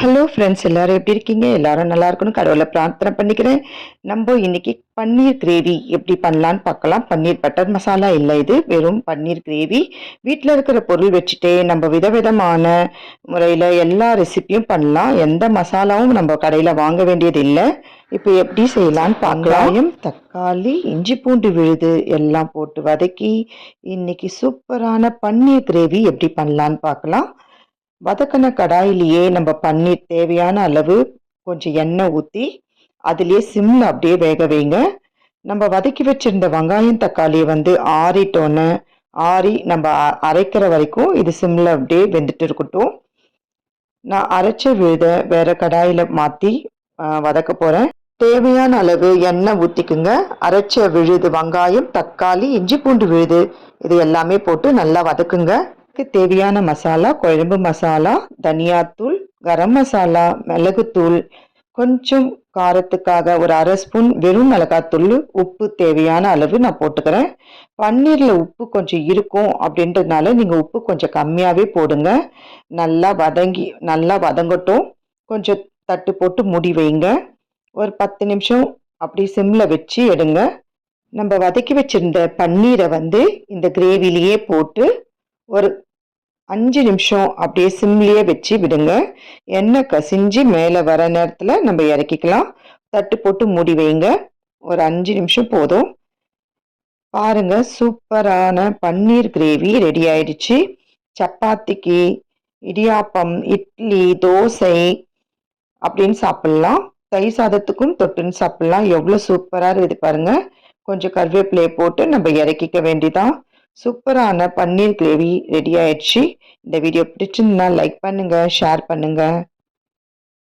Hello friends எல்லாரும் எப்படி இருக்கீங்க? எல்லாரும் நல்லா இருக்கணும். கடவுளை பிரார்த்தனை பண்ணிக்கிறேன். நம்ம இன்னைக்கு பன்னீர் கிரேவி எப்படி பண்ணலான்னு பார்க்கலாம். பன்னீர் பட்டர் மசாலா இல்லை இது. வெறும் பன்னீர் கிரேவி. வீட்டில் இருக்கிற பொருள் வச்சுட்டே நம்ம விதவிதமான முறையில் எல்லா ரெசிபியும் பண்ணலாம். எந்த மசாலாவும் நம்ம கடையில் வாங்க வேண்டியது இல்லை. இப்போ எப்படி செய்யலான்னு பார்க்கலாம். தக்காளி இஞ்சி பூண்டு விழுது எல்லாம் போட்டு வதக்கி இன்னைக்கு சூப்பரான பன்னீர் கிரேவி எப்படி பண்ணலான்னு பார்க்கலாம். வதக்கின கடாயிலேயே நம்ம பன்னீர் தேவையான அளவு கொஞ்சம் எண்ணெய் ஊற்றி அதுலேயே சிம்மில் அப்படியே வேக வைங்க. நம்ம வதக்கி வச்சிருந்த வெங்காயம் தக்காளியை வந்து ஆறிட்டோன்னு ஆறி நம்ம அ- அரைக்கிற வரைக்கும் இது சிம்மில் அப்படியே வெந்துட்டு இருக்கட்டும். நான் அரைச்ச விழுத வேற கடாயில் மாற்றி வதக்க போகிறேன் தேவையான அளவு எண்ணெய் ஊற்றிக்குங்க அரைச்ச விழுது வெங்காயம் தக்காளி இஞ்சி பூண்டு விழுது இது எல்லாமே போட்டு நல்லா வதக்குங்க. இதுக்கு தேவையான மசாலா குழம்பு மசாலா தனியாத்தூள் கரம் மசாலா மிளகுத்தூள் கொஞ்சம் காரத்துக்காக ஒரு அரை ஸ்பூன் வெறும் மிளகாத்தூள் உப்பு தேவையான அளவு நான் போட்டுக்கிறேன். பன்னீரில் உப்பு கொஞ்சம் இருக்கும் அப்படின்றதுனால நீங்கள் உப்பு கொஞ்சம் கம்மியாகவே போடுங்க. நல்லா வதங்கி நல்லா வதங்கட்டும். கொஞ்சம் தட்டு போட்டு மூடி வைங்க. ஒரு பத்து நிமிஷம் அப்படி சிம்மில் வச்சு எடுங்க. நம்ம வதக்கி வச்சிருந்த பன்னீரை வந்து இந்த கிரேவிலேயே போட்டு ஒரு அஞ்சு நிமிஷம் அப்படியே சிம்லேயே வச்சு விடுங்க. எண்ணெய் கசிஞ்சு மேலே வர நேரத்தில் நம்ம இறக்கிக்கலாம். தட்டு போட்டு மூடி வைங்க. ஒரு அஞ்சு நிமிஷம் போதும். பாருங்க சூப்பரான பன்னீர் கிரேவி ரெடி ஆயிடுச்சு. சப்பாத்திக்கு இடியாப்பம் இட்லி தோசை அப்படின்னு சாப்பிட்லாம். தயிர் சாதத்துக்கும் தொட்டுன்னு சாப்பிட்லாம். எவ்வளோ சூப்பராக இருக்குது பாருங்க. கொஞ்சம் கருவேப்பிலையை போட்டு நம்ம இறக்கிக்க வேண்டிதான் சூப்பரான பன்னீர் கிரேவி ரெடி ஆயிடுச்சு. இந்த வீடியோ பிடிச்சிருந்தா லைக் பண்ணுங்க ஷேர் பண்ணுங்க.